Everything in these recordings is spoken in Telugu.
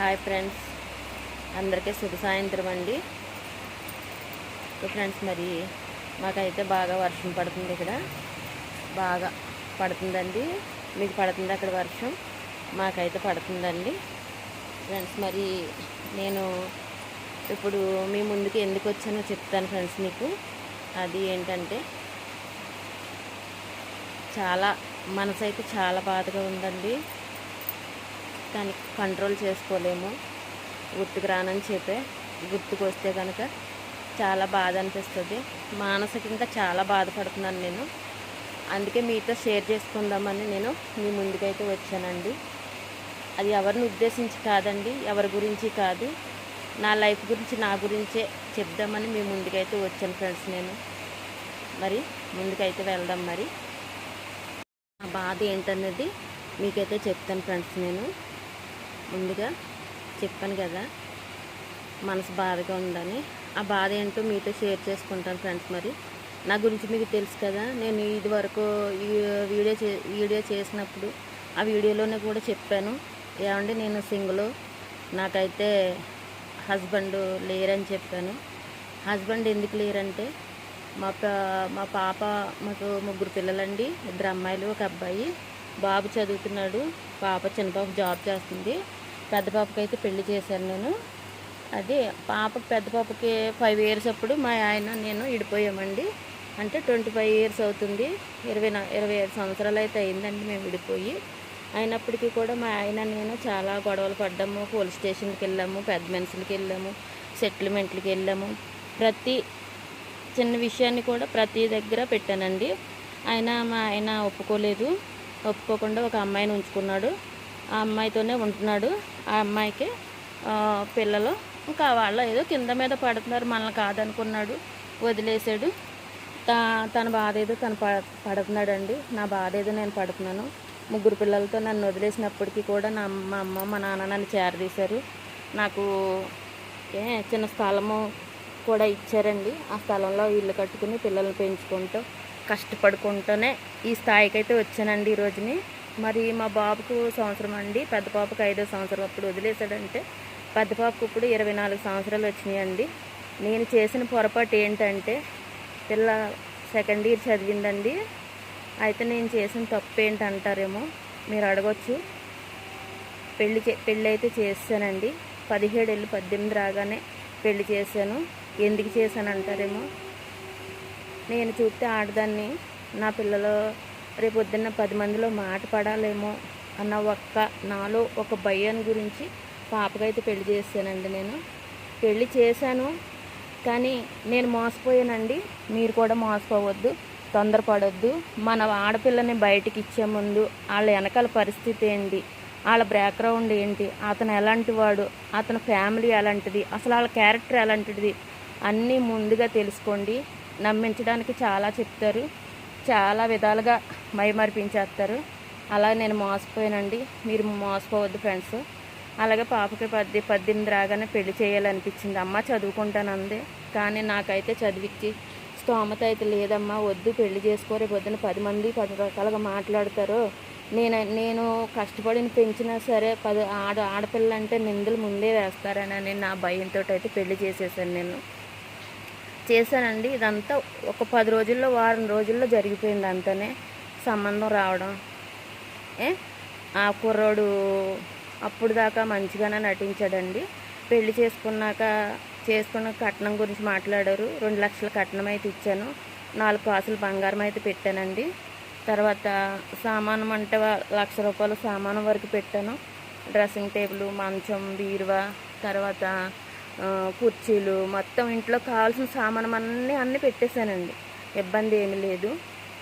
Hi friends. అందరికీ శుభ సాయంత్రం అండి. ఫ్రెండ్స్ మరి మాకైతే బాగా వర్షం పడుతుంది ఇక్కడ. బాగా పడుతుందండి. మీకు పడుతుంది అక్కడ వర్షం? మాకైతే పడుతుందండి. ఫ్రెండ్స్ మరి నేను ఇప్పుడు మీ ముందుకు ఎందుకు వచ్చానో చెప్తాను ఫ్రెండ్స్ మీకు. అది ఏంటంటే చాలా మనసు అయితే చాలా బాధగా ఉందండి. కానీ కంట్రోల్ చేసుకోలేము. గుర్తుకు రానని చెప్పే గుర్తుకు వస్తే కనుక చాలా బాధ అనిపిస్తుంది. మానసికంగా చాలా బాధపడుతున్నాను నేను. అందుకే మీతో షేర్ చేసుకుందామని నేను మీ ముందుకైతే వచ్చానండి. అది ఎవరిని ఉద్దేశించి కాదండి ఎవరి గురించి కాదు. నా లైఫ్ గురించి నా గురించే చెప్దామని మీ ముందుకైతే వచ్చాను ఫ్రెండ్స్ నేను. మరి ముందుకైతే వెళ్దాం మరి. ఆ బాధ ఏంటన్నది మీకైతే చెప్తాను ఫ్రెండ్స్ నేను. ముందుగా చెప్పాను కదా మనసు బాధగా ఉందని. ఆ బాధ ఏంటో మీతో షేర్ చేసుకుంటాను ఫ్రెండ్స్ మరి. నా గురించి మీకు తెలుసు కదా నేను ఇది వరకు వీడియో చే వీడియో చేసినప్పుడు ఆ వీడియోలోనే కూడా చెప్పాను. ఏమండి నేను సింగిల్ నాకైతే హస్బెండ్ లేరని చెప్పాను. హస్బెండ్ ఎందుకు లేరంటే మా పా మా పాప మాకు ముగ్గురు పిల్లలండి ఇద్దరు అమ్మాయిలు ఒక అబ్బాయి. బాబు చదువుతున్నాడు పాప చిన్నపాప జాబ్ చేస్తుంది. పెద్ద పాపకి అయితే పెళ్ళి చేశాను నేను. అది పాప పెద్ద పాపకి ఫైవ్ ఇయర్స్ అప్పుడు మా ఆయన నేను విడిపోయామండి. అంటే ట్వంటీ ఫైవ్ ఇయర్స్ అవుతుంది. ఇరవై ఇరవై ఐదు సంవత్సరాలు అయితే అయిందండి మేము విడిపోయి. అయినప్పటికీ కూడా మా ఆయన నేను చాలా గొడవలు పడ్డాము. పోలీస్ స్టేషన్కి వెళ్ళాము పెద్ద మనుషులకి వెళ్ళాము సెటిల్మెంట్లకి వెళ్ళాము. ప్రతి చిన్న విషయాన్ని కూడా ప్రతి దగ్గర పెట్టానండి. ఆయన మా ఆయన ఒప్పుకోలేదు. ఒప్పుకోకుండా ఒక అమ్మాయిని ఉంచుకున్నాడు. ఆ అమ్మాయితోనే ఉంటున్నాడు. ఆ అమ్మాయికి పిల్లలు. ఇంకా వాళ్ళు ఏదో కింద మీద పడుతున్నారు మనల్ని కాదనుకున్నాడు వదిలేసాడు. తన బాధ ఏదో తను ప పడుతున్నాడండి. నా బాధ ఏదో నేను పడుతున్నాను. ముగ్గురు పిల్లలతో నన్ను వదిలేసినప్పటికీ కూడా నా మా అమ్మ మా నాన్న నన్ను చేరదీశారు. నాకు ఏ చిన్న స్థలము కూడా ఇచ్చారండి. ఆ స్థలంలో ఇల్లు కట్టుకుని పిల్లల్ని పెంచుకుంటూ కష్టపడుకుంటూనే ఈ స్థాయికి అయితే వచ్చానండి ఈ రోజుని. మరి మా బాబుకు సంవత్సరం అండి. పెద్ద పాపకు ఐదో సంవత్సరం. అప్పుడు వదిలేశాడంటే పెద్ద పాపకు ఇప్పుడు ఇరవై నాలుగు సంవత్సరాలు వచ్చినాయండి. నేను చేసిన పొరపాటు ఏంటంటే పిల్ల సెకండ్ ఇయర్ చదివిందండి. అయితే నేను చేసిన తప్పు ఏంటి అంటారేమో మీరు అడగచ్చు. పెళ్ళి చే పెళ్ళి అయితే చేశానండి. పదిహేడు వెళ్ళి పద్దెనిమిది రాగానే పెళ్ళి చేశాను. ఎందుకు చేశాను అంటారేమో నేను చూస్తే ఆడదాన్ని నా పిల్లలు రేపు పొద్దున్న పది మందిలో మాట పడాలేమో అన్న ఒక్క నాలో ఒక భయాన్ని గురించి పాపకైతే పెళ్ళి చేశానండి నేను. పెళ్ళి చేశాను కానీ నేను మోసపోయానండి. మీరు కూడా మోసపోవద్దు తొందరపడొద్దు. మన ఆడపిల్లని బయటికి ఇచ్చే ముందు వాళ్ళ వెనకాల పరిస్థితి ఏంటి? వాళ్ళ బ్యాక్గ్రౌండ్ ఏంటి? అతను ఎలాంటి వాడు? అతని ఫ్యామిలీ ఎలాంటిది? అసలు వాళ్ళ క్యారెక్టర్ ఎలాంటిది? అన్నీ ముందుగా తెలుసుకోండి. నమ్మించడానికి చాలా చెప్తారు. చాలా విధాలుగా మైమర్పించేస్తారు. అలా నేను మోసపోయానండి. మీరు మోసపోవద్దు ఫ్రెండ్స్. అలాగే పాపకి పద్ది పద్దెనిమిది రాగానే పెళ్ళి చేయాలనిపించింది. అమ్మ చదువుకుంటానంది. కానీ నాకైతే చదివించి స్తోమత అయితే లేదమ్మా. వద్దు పెళ్ళి చేసుకోరే పొద్దున పది మంది పది రకాలుగా మాట్లాడతారు. నేను నేను కష్టపడిన పెంచినా సరే పది ఆడ ఆడపిల్ల అంటే నిందలు ముందే వేస్తారని నా భయంతో అయితే పెళ్ళి చేసేసాను నేను. చేశానండి. ఇదంతా ఒక పది రోజుల్లో వారం రోజుల్లో జరిగిపోయింది అంతనే. సంబంధం రావడం. ఏ? ఆ కుర్రోడు అప్పుడు దాకా మంచిగానే నటించాడండి. పెళ్ళి చేసుకున్నాక చేసుకున్న కట్నం గురించి మాట్లాడారు. రెండు లక్షల కట్నం అయితే ఇచ్చాను. నాలుగు కాసులు బంగారం అయితే పెట్టానండి. తర్వాత సామానం అంటే లక్ష రూపాయలు సామానం వరకు పెట్టాను. డ్రెస్సింగ్ టేబుల్ మంచం బీరువా తర్వాత కుర్చీలు మొత్తం ఇంట్లో కావాల్సిన సామానం అన్నీ అన్నీ పెట్టేశానండి. ఇబ్బంది ఏమీ లేదు.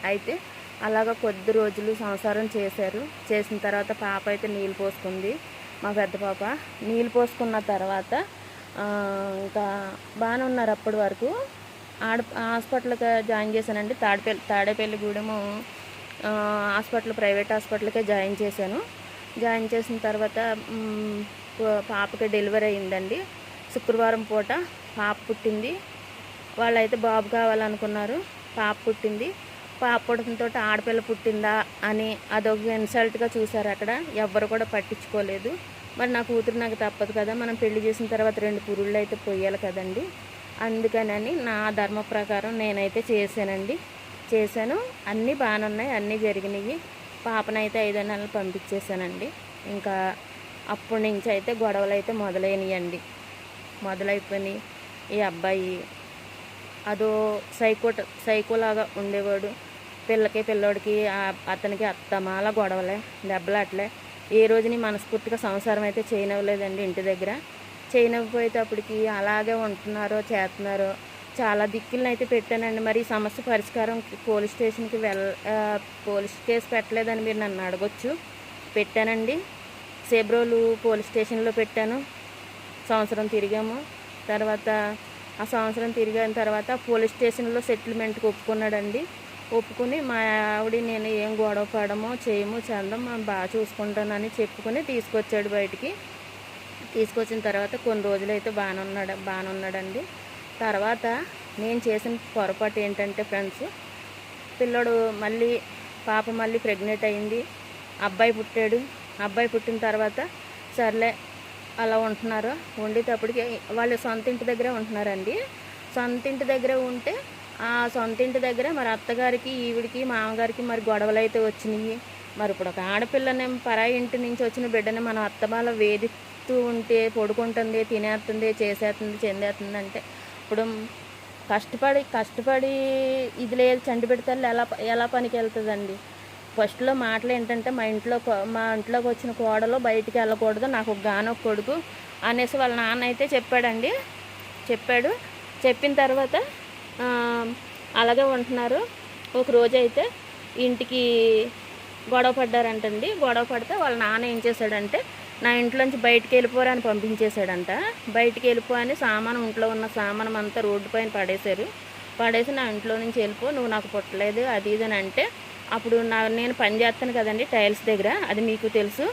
అయితే అలాగ కొద్ది రోజులు సంసారం చేశారు. చేసిన తర్వాత పాప అయితే నీళ్ళు పోసుకుంది మా పెద్ద పాప. నీళ్ళు పోసుకున్న తర్వాత ఇంకా బాగానే ఉన్నారు అప్పటి వరకు. ఆడ హాస్పిటల్కి జాయిన్ చేశానండి. తాడేపల్లి తాడేపల్లిగూడెము ఆ, హాస్పిటల్ ప్రైవేట్ హాస్పిటల్కే జాయిన్ చేశాను. జాయిన్ చేసిన తర్వాత పా- పాపకి డెలివరీ అయిందండి. శుక్రవారం పూట పాప పుట్టింది. వాళ్ళైతే బాబు కావాలనుకున్నారు. పాప పుట్టింది. పాప పుట్టడంతో ఆడపిల్ల పుట్టిందా అని అదొక ఇన్సల్ట్గా చూశారు అక్కడ. ఎవ్వరు కూడా పట్టించుకోలేదు. మరి నా కూతురు నాకు తప్పదు కదా మనం పెళ్ళి చేసిన తర్వాత రెండు పురుళ్ళు అయితే పొయ్యాలి కదండి. అందుకనని నా ధర్మ ప్రకారం నేనైతే చేశానండి. చేశాను. అన్నీ బాగానే ఉన్నాయి అన్నీ జరిగినాయి. పాపనైతే ఐదో నెలలు పంపించేశానండి. ఇంకా అప్పటి నుంచి అయితే గొడవలు అయితే మొదలైనయండి. మొదలైపోయినాయి. ఈ అబ్బాయి అదో సైకో సైకోలాగా ఉండేవాడు. పిల్లకి పిల్లోడికి అతనికి అత్తమాల గొడవలే దెబ్బలాట్లే. ఏ రోజుని మనస్ఫూర్తిగా సంసారం అయితే చేయనివ్వలేదండి ఇంటి దగ్గర. చేయనివ్వకపోయేటప్పటికి అలాగే ఉంటున్నారో చేస్తున్నారో చాలా దిక్కులను అయితే పెట్టానండి. మరి ఈ సమస్య పరిష్కారం పోలీస్ స్టేషన్కి వెళ్ళ పోలీస్ కేసు పెట్టలేదని మీరు నన్ను అడగొచ్చు. పెట్టానండి. సేబ్రోలు పోలీస్ స్టేషన్లో పెట్టాను. సంవత్సరం తిరిగాము. తర్వాత ఆ సంవత్సరం తిరిగిన తర్వాత పోలీస్ స్టేషన్లో సెటిల్మెంట్కి ఒప్పుకున్నాడండి. ఒప్పుకుని మా ఆవిడ నేను ఏం గొడవ పడమో చేయము చందం మనం బాగా చూసుకుంటానని చెప్పుకొని తీసుకొచ్చాడు బయటికి. తీసుకొచ్చిన తర్వాత కొన్ని రోజులు అయితే బాగానే ఉన్నాడు బాగానే ఉన్నాడండి. తర్వాత నేను చేసిన పొరపాటు ఏంటంటే ఫ్రెండ్స్ పిల్లోడు మళ్ళీ పాప మళ్ళీ ప్రెగ్నెంట్ అయింది అబ్బాయి పుట్టాడు. అబ్బాయి పుట్టిన తర్వాత సర్లే అలా ఉంటున్నారు. ఉండేటప్పటికి వాళ్ళు సొంత ఇంటి దగ్గరే ఉంటున్నారండి. సొంత ఇంటి దగ్గర ఉంటే సొంత ఇంటి దగ్గర మరి అత్తగారికి ఈవిడికి మామగారికి మరి గొడవలు అయితే వచ్చినాయి. మరి ఇప్పుడు ఒక ఆడపిల్లని పరాయి ఇంటి నుంచి వచ్చిన బిడ్డని మనం అత్తమాల వేధిస్తూ ఉంటే పడుకుంటుంది తినేస్తుంది చేసేస్తుంది చెందేస్తుంది అంటే ఇప్పుడు కష్టపడి కష్టపడి ఇది లేదు చండి పెడితే ఎలా ఎలా పనికి వెళ్తుందండి? ఫస్ట్లో మాటలు ఏంటంటే మా ఇంట్లో మా ఇంట్లోకి వచ్చిన కోడలు బయటికి వెళ్ళకూడదు నాకు ఒక గానో కొడుకు అనేసి వాళ్ళ నాన్న అయితే చెప్పాడండి. చెప్పాడు. చెప్పిన తర్వాత అలాగే ఉంటున్నారు. ఒక అయితే ఇంటికి గొడవ పడ్డారంటండి. గొడవ పడితే వాళ్ళ నాన్న ఏం చేశాడంటే నా ఇంట్లోంచి బయటికి వెళ్ళిపోరా అని పంపించేశాడంట. బయటికి వెళ్ళిపో అని సామాను ఇంట్లో ఉన్న సామానం అంతా రోడ్డు పైన పడేశారు. పడేసి నా ఇంట్లో నుంచి వెళ్ళిపో నువ్వు నాకు పుట్టలేదు అది ఇది అని అంటే అప్పుడు నా నేను పని చేస్తాను కదండి టైల్స్ దగ్గర అది మీకు తెలుసు.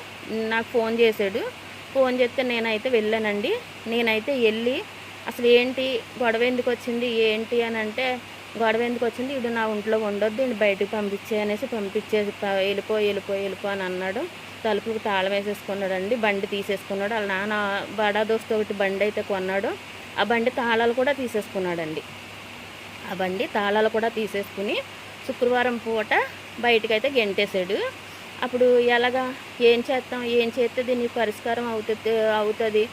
నాకు ఫోన్ చేశాడు. ఫోన్ చేస్తే నేనైతే వెళ్ళానండి. నేనైతే వెళ్ళి అసలు ఏంటి గొడవ ఎందుకు వచ్చింది? ఏంటి అని అంటే గొడవ ఎందుకు వచ్చింది? ఇది నా ఒంట్లో ఉండొద్దు నేను బయటకు పంపించే అనేసి పంపించేసి వెళ్ళిపో వెళ్ళిపో వెళ్ళిపో అని అన్నాడు. తలుపులకు తాళం వేసేసుకున్నాడండి బండి తీసేసుకున్నాడు. వాళ్ళ నాన్న బడా దోస్తు ఒకటి బండి అయితే కొన్నాడు. ఆ బండి తాళాలు కూడా తీసేసుకున్నాడండి. ఆ బండి తాళాలు కూడా తీసేసుకుని శుక్రవారం పూట బయటకైతే గెంటేశాడు. అప్పుడు ఎలాగా? ఏం చేస్తాం? ఏం చేస్తే దీనికి పరిష్కారం అవుతుంది అవుతుంది?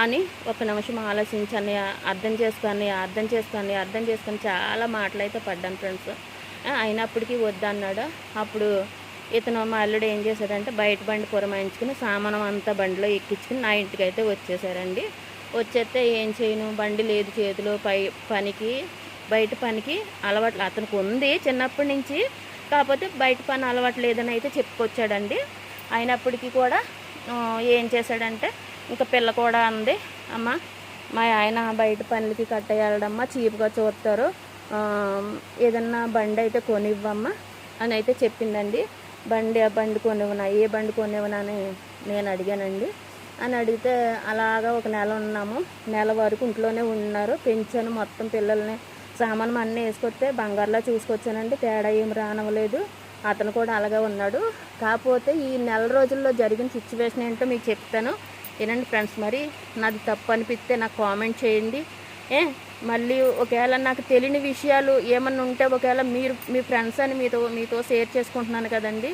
అని ఒక నిమిషం ఆలోచించని అర్థం చేసుకొని అర్థం చేసుకొని అర్థం చేసుకొని చాలా మాటలు అయితే పడ్డాను ఫ్రెండ్స్. అయినప్పటికీ వద్దన్నాడు అప్పుడు ఇతను మా అల్లుడు ఏం చేశాడంటే బయట బండి పురమాయించుకుని సామానం అంతా బండిలో ఎక్కించుకుని నా ఇంటికి అయితే వచ్చేసారండి. వచ్చేస్తే ఏం చేయను? బండి లేదు చేతిలో పై పనికి బయట పనికి అలవాట్లు అతనికి ఉంది చిన్నప్పటి నుంచి. కాకపోతే బయట పని అలవాటు లేదని అయితే చెప్పుకొచ్చాడండి. అయినప్పటికీ కూడా ఏం చేశాడంటే ఇంకా పిల్ల కూడా అంది అమ్మ మా ఆయన బయట పనులకి కట్టేయాలమ్మా చీప్గా చూస్తారు. ఏదన్నా బండి అయితే కొనివ్వమ్మా అని అయితే చెప్పిందండి. బండి ఆ బండి కొనివ్వనా? ఏ బండి కొనివ్వనా? అని నేను అడిగానండి. అని అడిగితే అలాగా ఒక నెల ఉన్నాము. నెల వరకు ఇంట్లోనే ఉన్నారు. పెంచాను మొత్తం పిల్లల్ని సామాను అన్నీ వేసుకొస్తే బంగారులా చూసుకొచ్చానండి. తేడా ఏం రానవ్వలేదు. అతను కూడా అలాగే ఉన్నాడు. కాకపోతే ఈ నెల రోజుల్లో జరిగిన సిచ్యువేషన్ ఏంటో మీకు చెప్తాను. వినండి ఫ్రెండ్స్ మరి నాది తప్పు అనిపిస్తే నాకు కామెంట్ చేయండి. ఏ మళ్ళీ ఒకవేళ నాకు తెలియని విషయాలు ఏమన్నా ఉంటే ఒకవేళ మీరు మీ ఫ్రెండ్స్ అని మీతో మీతో షేర్ చేసుకుంటున్నాను కదండి.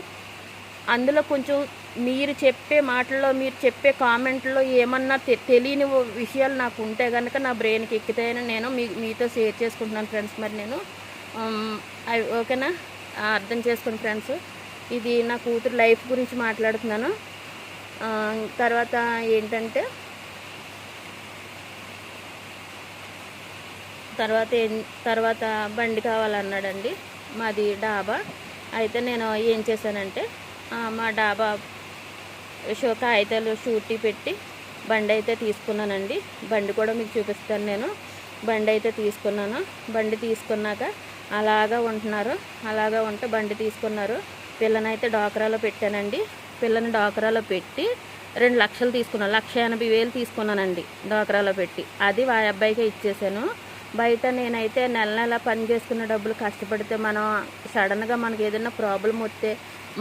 అందులో కొంచెం మీరు చెప్పే మాటల్లో మీరు చెప్పే కామెంట్లో ఏమన్నా తె- తెలియని విషయాలు నాకు ఉంటే కనుక నా బ్రెయిన్కి ఎక్కితేనే నేను మీ మీతో షేర్ చేసుకుంటున్నాను ఫ్రెండ్స్. మరి నేను ఓకేనా? అర్థం చేసుకోండి ఫ్రెండ్స్. ఇది నా కూతురు లైఫ్ గురించి మాట్లాడుతున్నాను. తర్వాత ఏంటంటే తర్వాత ఏం తర్వాత బండి కావాలన్నాడండి మాది డాబా. అయితే నేను ఏం చేశానంటే మా డాబా షో కాగితాలు షూటీ పెట్టి బండి అయితే తీసుకున్నానండి. బండి కూడా మీకు చూపిస్తాను నేను. బండి అయితే తీసుకున్నాను. బండి తీసుకున్నాక అలాగా ఉంటున్నారు. అలాగా ఉంటే బండి తీసుకున్నారు. పిల్లనైతే డాక్రాలో పెట్టానండి. పిల్లని డాకరాలో పెట్టి రెండు లక్షలు తీసుకున్నాను. లక్ష ఎనభై వేలు తీసుకున్నానండి డాకరాలో పెట్టి. అది ఆ అబ్బాయికే ఇచ్చేసాను. బయట నేనైతే నెల నెల పని చేసుకున్న డబ్బులు కష్టపడితే మనం సడన్గా మనకి ఏదైనా ప్రాబ్లం వస్తే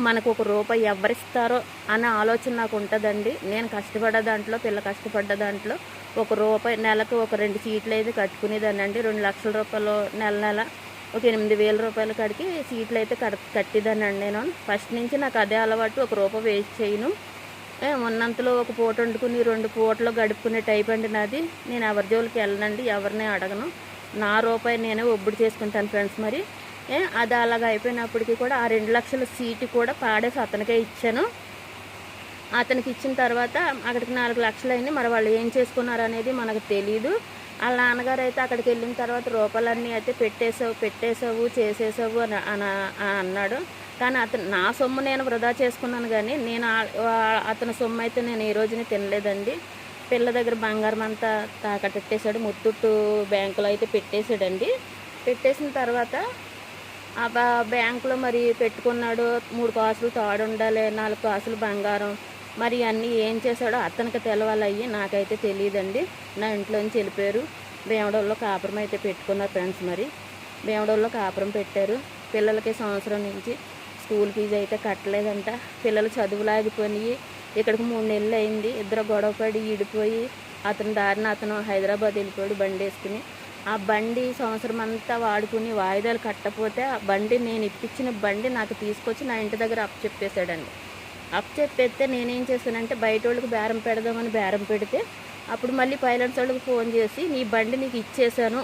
మనకు ఒక రూపాయి ఎవరిస్తారో అనే ఆలోచన నాకు ఉంటుందండి. నేను కష్టపడ్డ దాంట్లో పిల్ల కష్టపడ్డ దాంట్లో ఒక రూపాయి నెలకు ఒక రెండు సీట్లు అయితే కట్టుకునేదాన్ని అండి రెండు లక్షల రూపాయలు నెల నెల ఒక ఎనిమిది వేల రూపాయల కాడికి సీట్లు అయితే కట్ కట్టేదాన్ని అండి నేను. ఫస్ట్ నుంచి నాకు అదే అలవాటు ఒక రూపాయి వేస్ట్ చేయను. ఉన్నంతలో ఒక పూట వండుకుని రెండు పూటలు గడుపుకునే టైప్ అండి నాది. నేను ఎవరి జోలికి వెళ్ళనండి ఎవరిని అడగను. నా రూపాయి నేనే ఒబ్బుడు చేసుకుంటాను ఫ్రెండ్స్ మరి. అది అలాగ అయిపోయినప్పటికీ కూడా ఆ రెండు లక్షల సీటు కూడా పాడేసి అతనికే ఇచ్చాను. అతనికి ఇచ్చిన తర్వాత అక్కడికి నాలుగు లక్షలు అయింది. మరి వాళ్ళు ఏం చేసుకున్నారు అనేది మనకు తెలియదు వాళ్ళ నాన్నగారు అయితే అక్కడికి వెళ్ళిన తర్వాత రూపాయలన్నీ అయితే పెట్టేసావు పెట్టేసావు చేసేసావు అని అన్నాడు. కానీ అతను నా సొమ్ము నేను వృధా చేసుకున్నాను కానీ నేను అతని సొమ్ము అయితే నేను ఈ రోజుని తినలేదండి. పిల్ల దగ్గర బంగారం అంతా తాకట్టేసాడు ముత్తుట్టు బ్యాంకులో అయితే పెట్టేశాడండి పెట్టేసిన తర్వాత ఆ బ్యాంకులో మరి పెట్టుకున్నాడు. మూడు కాసులు తాడు ఉండాలి నాలుగు కాసులు బంగారం. మరి అన్నీ ఏం చేశాడో అతనికి తెలవాలయ్యి నాకైతే తెలియదండి. నా ఇంట్లోంచి వెళ్ళిపోయారు. భీమడోల్లో కాపురం అయితే పెట్టుకున్నారు ఫ్రెండ్స్ మరి. భీమడోల్లో కాపురం పెట్టారు. పిల్లలకి సంవత్సరం నుంచి స్కూల్ ఫీజు అయితే కట్టలేదంట. పిల్లలు చదువులాగిపోయి ఇక్కడికి మూడు నెలలు అయింది. ఇద్దరు గొడవపడి ఈడిపోయి అతని దారిన అతను హైదరాబాద్ వెళ్ళిపోయాడు బండి వేసుకుని. ఆ బండి సంవత్సరం అంతా వాడుకుని వాయిదాలు కట్టపోతే ఆ బండి నేను ఇప్పించిన బండి నాకు తీసుకొచ్చి నా ఇంటి దగ్గర అప్పచెప్పేశాడండి. అప్ చెప్పేస్తే నేనేం చేశానంటే బయట వాళ్ళకి బేరం పెడదామని బేరం పెడితే అప్పుడు మళ్ళీ పైలట్స్ వాళ్ళకి ఫోన్ చేసి నీ బండి నీకు ఇచ్చేసాను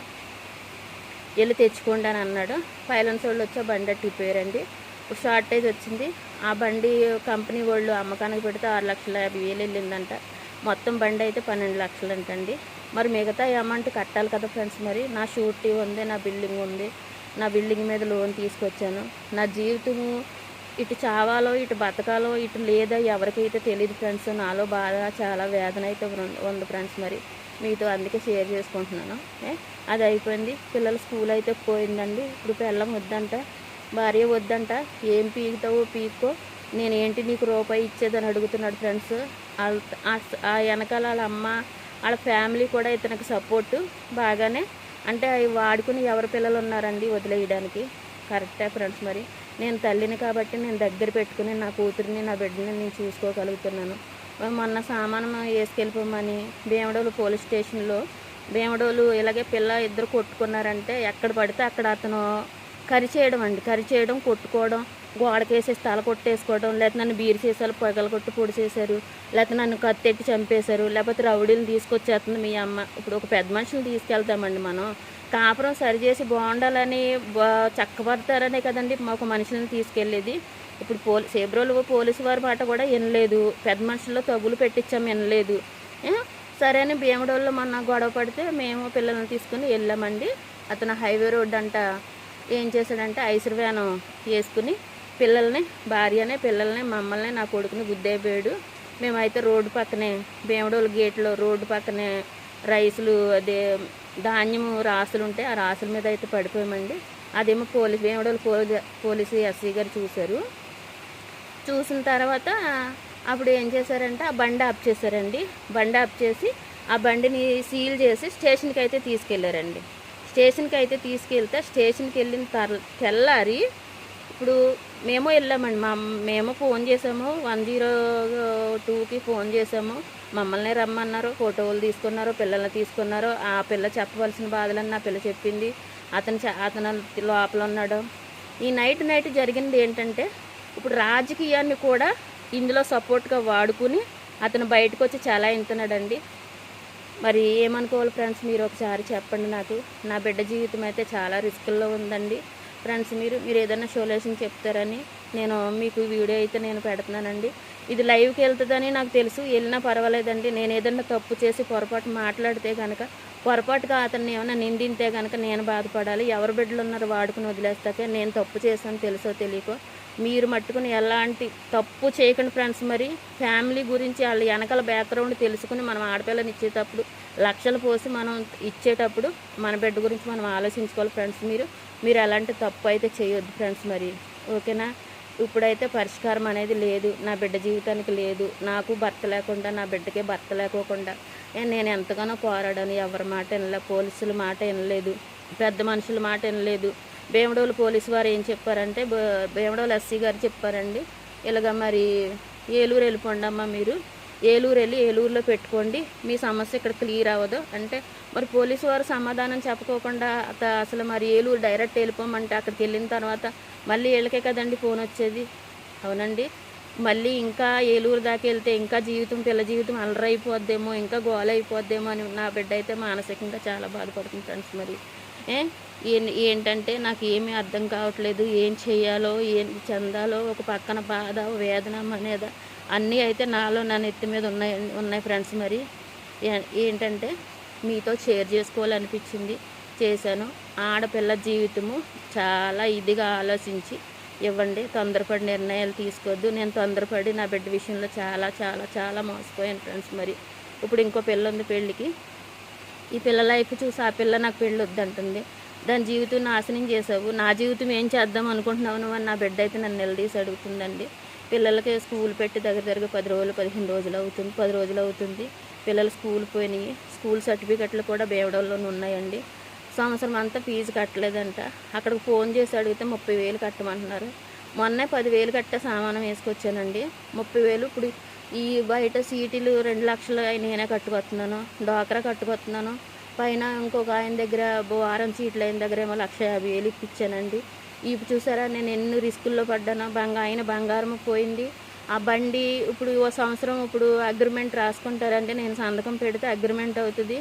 వెళ్ళి తెచ్చుకోండి అని అన్నాడు. పైలన్స్ వాళ్ళు వచ్చి ఆ బండి అట్టిపోయారండి ఇప్పుడు షార్టేజ్ వచ్చింది. ఆ బండి కంపెనీ వాళ్ళు అమ్మకానికి పెడితే ఆరు లక్షల యాభై వేలు వెళ్ళిందంట. మొత్తం బండి అయితే పన్నెండు లక్షలు అంటండి మరి మిగతా అమౌంట్ కట్టాలి కదా ఫ్రెండ్స్ మరి. నా షూరిటీ ఉంది నా బిల్డింగ్ ఉంది. నా బిల్డింగ్ మీద లోన్ తీసుకొచ్చాను. నా జీవితము ఇటు చావాలో ఇటు బతకాలో ఇటు లేదా ఎవరికైతే తెలియదు ఫ్రెండ్స్ నాలో బాధ చాలా వేదన అయితే ఉంది ఫ్రెండ్స్ మరి. మీతో అందుకే షేర్ చేసుకుంటున్నాను. ఏ, అది అయిపోయింది. పిల్లల స్కూల్ అయితే పోయిందండి. ఇప్పుడు పిల్లం వద్దంట భార్య వద్దంట. ఏం పీకుతావో పీక్కో. నేను ఏంటి నీకు రూపాయి ఇచ్చేదని అడుగుతున్నాడు ఫ్రెండ్స్. ఆ- ఆ వెనకాల వాళ్ళ అమ్మ వాళ్ళ ఫ్యామిలీ కూడా ఇతనికి సపోర్టు బాగానే. అంటే అవి వాడుకుని ఎవరి పిల్లలు ఉన్నారండి వదిలేయడానికి. కరెక్టే ఫ్రెండ్స్ మరి. నేను తల్లిని కాబట్టి నేను దగ్గర పెట్టుకుని నా కూతురిని నా బిడ్డని నేను చూసుకోగలుగుతున్నాను. మొన్న సామాను వేసుకెళ్ళిపోమని భీమడోలు పోలీస్ స్టేషన్లో భీమడోలు ఇలాగే పిల్ల ఇద్దరు కొట్టుకున్నారంటే ఎక్కడ పడితే అక్కడ అతను కరి చేయడం అండి. కరి చేయడం కొట్టుకోవడం గోడకేసేసి తల కొట్టేసుకోవడం లేకపోతే నన్ను బీరు సీసాలు పొగలు కొట్టి పొడి చేశారు లేకపోతే నన్ను కత్తెట్టి చంపేశారు లేకపోతే రౌడీలు తీసుకొచ్చేస్తుంది మీ అమ్మ. ఇప్పుడు ఒక పెద్ద మనుషులు తీసుకెళ్తామండి మనం. కాపురం సరిచేసి బాగుండాలని చక్కబడతారనే కదండి ఒక మనుషులను తీసుకెళ్ళేది. ఇప్పుడు పోలీ సేబ్రోలు పోలీసు వారి మాట కూడా వినలేదు. పెద్ద మనుషుల్లో తగులు పెట్టించాం వినలేదు. సరే అని భీమడోళ్ళు మొన్న గొడవ పడితే మేము పిల్లల్ని తీసుకుని వెళ్ళామండి. అతను హైవే రోడ్ అంట ఏం చేశాడంటే ఐసర్ వ్యాన్ వేసుకుని పిల్లల్ని భార్యనే పిల్లల్ని మమ్మల్ని నా కొడుకుని గుద్దేపోయాడు మేమైతే రోడ్డు పక్కనే భీమడోలు గేట్లో రోడ్డు పక్కనే రైసులు అదే ధాన్యము రాసులు ఉంటే ఆ రాసుల మీద అయితే పడిపోయామండి. అదేమో పోలీస్ భీమడోలు పోలీ పోలీసు ఎస్సీ గారు చూశారు. చూసిన తర్వాత అప్పుడు ఏం చేశారంటే ఆ బండి ఆప్ చేశారండి. బండి ఆప్ చేసి ఆ బండిని సీల్ చేసి స్టేషన్కి అయితే తీసుకెళ్ళారండి స్టేషన్కి అయితే తీసుకెళ్తే స్టేషన్కి వెళ్ళిన తర్ తెల్లారి ఇప్పుడు మేము వెళ్ళామండి. మా మేము ఫోన్ చేసాము. వన్ జీరో టూకి ఫోన్ చేసాము. మమ్మల్ని రమ్మన్నారు. ఫోటోలు తీసుకున్నారు. పిల్లల్ని తీసుకున్నారు. ఆ పిల్ల చెప్పవలసిన బాధలని నా పిల్ల చెప్పింది. అతను అతను లోపల ఉన్నాడు. ఈ నైట్ నైట్ జరిగింది ఏంటంటే ఇప్పుడు రాజకీయాన్ని కూడా ఇందులో సపోర్ట్గా వాడుకుని అతను బయటకు వచ్చి చాలా ఇంతున్నాడండి మరి ఏమనుకోవాలి ఫ్రెండ్స్? మీరు ఒకసారి చెప్పండి నాకు. నా బిడ్డ జీవితం అయితే చాలా రిస్కుల్లో ఉందండి. ఫ్రెండ్స్ మీరు మీరు ఏదైనా సొల్యూషన్ చెప్తారని నేను మీకు వీడియో అయితే నేను పెడుతున్నానండి. ఇది లైవ్కి వెళ్తుందని నాకు తెలుసు వెళ్ళినా పర్వాలేదండి. నేను ఏదైనా తప్పు చేసి పొరపాటు మాట్లాడితే కనుక పొరపాటుగా అతన్ని ఏమైనా నిందింతే కనుక నేను బాధపడాలి. ఎవరు బిడ్డలు ఉన్నారు వాడుకుని వదిలేస్తాకే నేను తప్పు చేశాను తెలుసో తెలియకో మీరు మట్టుకుని ఎలాంటి తప్పు చేయకండి ఫ్రెండ్స్. మరి ఫ్యామిలీ గురించి వాళ్ళ వెనకాల బ్యాక్గ్రౌండ్ తెలుసుకుని మనం ఆడపిల్లని ఇచ్చేటప్పుడు లక్షలు పోసి మనం ఇచ్చేటప్పుడు మన బిడ్డ గురించి మనం ఆలోచించుకోవాలి ఫ్రెండ్స్. మీరు మీరు అలాంటి తప్పు అయితే చేయొద్దు ఫ్రెండ్స్ మరి ఓకేనా? ఇప్పుడైతే పరిష్కారం అనేది లేదు నా బిడ్డ జీవితానికి లేదు నాకు భర్త లేకుండా నా బిడ్డకే భర్త లేకోకుండా నేను ఎంతగానో పోరాడాను ఎవరి మాట వినలే పోలీసుల మాట వినలేదు పెద్ద మనుషుల మాట వినలేదు. భీమడోలు పోలీసు వారు ఏం చెప్పారంటే భీమడోలు ఎస్సీ గారు చెప్పారండి ఇలాగ మరి ఏలూరు వెళ్ళిపోండమ్మా మీరు ఏలూరు వెళ్ళి ఏలూరులో పెట్టుకోండి. మీ సమస్య ఇక్కడ క్లియర్ అవ్వదు. అంటే మరి పోలీసు వారు సమాధానం చెప్పకోకుండా అత అసలు మరి ఏలూరు డైరెక్ట్ వెళ్ళిపోమంటే అక్కడికి వెళ్ళిన తర్వాత మళ్ళీ వీళ్ళకే కదండి ఫోన్ వచ్చేది. అవునండి. మళ్ళీ ఇంకా ఏలూరు దాకా వెళ్తే ఇంకా జీవితం పిల్ల జీవితం అలరైపోద్దేమో ఇంకా గోల అయిపోద్దేమో అని నా బిడ్డ అయితే మానసికంగా చాలా బాధపడుతుంది ఫ్రెండ్స్ మరి. ఏ? ఏంటంటే నాకు ఏమీ అర్థం కావట్లేదు. ఏం చేయాలో ఏం చెందాలో ఒక పక్కన బాధ వేదన అనేది అన్నీ అయితే నాలో నా నెత్తి మీద ఉన్నాయి ఉన్నాయి ఫ్రెండ్స్ మరి. ఏ- ఏంటంటే మీతో షేర్ చేసుకోవాలనిపించింది చేశాను. ఆడపిల్ల జీవితము చాలా ఇదిగా ఆలోచించి ఇవ్వండి తొందరపడి నిర్ణయాలు తీసుకోవద్దు. నేను తొందరపడి నా బిడ్డ విషయంలో చాలా చాలా చాలా మోసపోయాను ఫ్రెండ్స్ మరి. ఇప్పుడు ఇంకో పిల్ల ఉంది పెళ్ళికి. ఈ పిల్ల లైఫ్ చూసి ఆ పిల్ల నాకు పెళ్ళి వద్దంటుంది. దాని జీవితం నాశనం చేసావు. నా జీవితం ఏం చేద్దాం అనుకుంటున్నావు నువ్వు? అని నా బిడ్డ అయితే నన్ను నిలదీసి అడుగుతుందండి. పిల్లలకి స్కూల్ పెట్టి దగ్గర దగ్గర పది రోజులు పదిహేను రోజులు అవుతుంది పది రోజులు అవుతుంది. పిల్లలు స్కూల్ పోయినాయి. స్కూల్ సర్టిఫికెట్లు కూడా బేవడంలోనే ఉన్నాయండి. సంవత్సరం అంతా ఫీజు కట్టలేదంట. అక్కడికి ఫోన్ చేసి అడిగితే ముప్పై వేలు కట్టమంటున్నారు. మొన్నే పదివేలు కట్టే సామానం వేసుకొచ్చానండి. ముప్పై వేలు ఇప్పుడు ఈ బయట సీటీలు రెండు లక్షలు అయి నేనే కట్టుకొస్తున్నాను. డాక్రా కట్టుకొస్తున్నాను. పైన ఇంకొక ఆయన దగ్గర వారం సీట్లు అయిన దగ్గర ఏమో లక్ష యాభై వేలు ఇప్పించానండి. ఇప్పుడు చూసారా నేను ఎన్ని రిస్కుల్లో పడ్డానో బంగా ఆయన బంగారం పోయింది. ఆ బండి ఇప్పుడు ఓ సంవత్సరం ఇప్పుడు అగ్రిమెంట్ రాసుకుంటారంటే నేను సంతకం పెడితే అగ్రిమెంట్ అవుతుంది.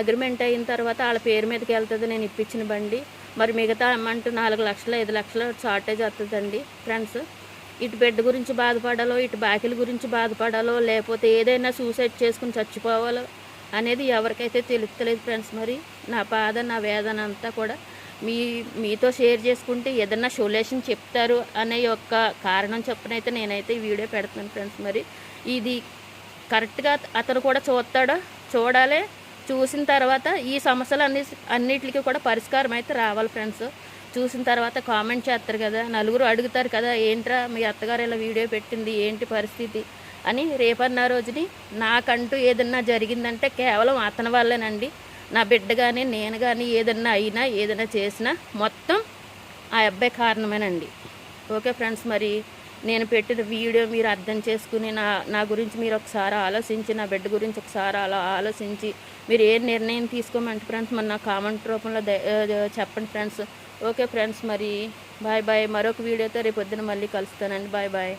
అగ్రిమెంట్ అయిన తర్వాత వాళ్ళ పేరు మీదకి వెళ్తుంది నేను ఇప్పించిన బండి. మరి మిగతా అమౌంట్ నాలుగు లక్షలు ఐదు లక్షలు షార్టేజ్ వస్తుందండి ఫ్రెండ్స్. ఇటు బిడ్డ గురించి బాధపడాలో ఇటు బాకీల గురించి బాధపడాలో లేకపోతే ఏదైనా సూసైడ్ చేసుకుని చచ్చిపోవాలో అనేది ఎవరికైతే తెలుస్తలేదు ఫ్రెండ్స్ మరి. నా బాధ నా వేదన అంతా కూడా మీ మీతో షేర్ చేసుకుంటే ఏదన్నా సొల్యూషన్ చెప్తారు అనే యొక్క కారణం చొప్పునైతే నేనైతే ఈ వీడియో పెడుతున్నాను ఫ్రెండ్స్. మరి ఇది కరెక్ట్గా అతను కూడా చూస్తాడో? చూడాలి. చూసిన తర్వాత ఈ సమస్యలు అన్ని అన్నిటికీ కూడా పరిష్కారం అయితే రావాలి ఫ్రెండ్స్. చూసిన తర్వాత కామెంట్ చేస్తారు కదా నలుగురు అడుగుతారు కదా ఏంట్రా మీ అత్తగారు ఇలా వీడియో పెట్టింది ఏంటి పరిస్థితి? అని రేపన్న రోజుని నాకంటూ ఏదన్నా జరిగిందంటే కేవలం అతని వల్లేనండి. నా బిడ్డ కానీ నేను కానీ ఏదన్నా అయినా ఏదైనా చేసినా మొత్తం ఆ అబ్బాయి కారణమేనండి. ఓకే ఫ్రెండ్స్ మరి నేను పెట్టిన వీడియో మీరు అర్థం చేసుకుని నా నా గురించి మీరు ఒకసారి ఆలోచించి నా బిడ్డ గురించి ఒకసారి అలా ఆలోచించి మీరు ఏ నిర్ణయం తీసుకోమంటే ఫ్రెండ్స్ మరి నా కామెంట్ రూపంలో చెప్పండి ఫ్రెండ్స్. ఓకే ఫ్రెండ్స్ మరి బాయ్ బాయ్. మరొక వీడియోతో రేపు పొద్దున మళ్ళీ కలుస్తానండి. Bye bye.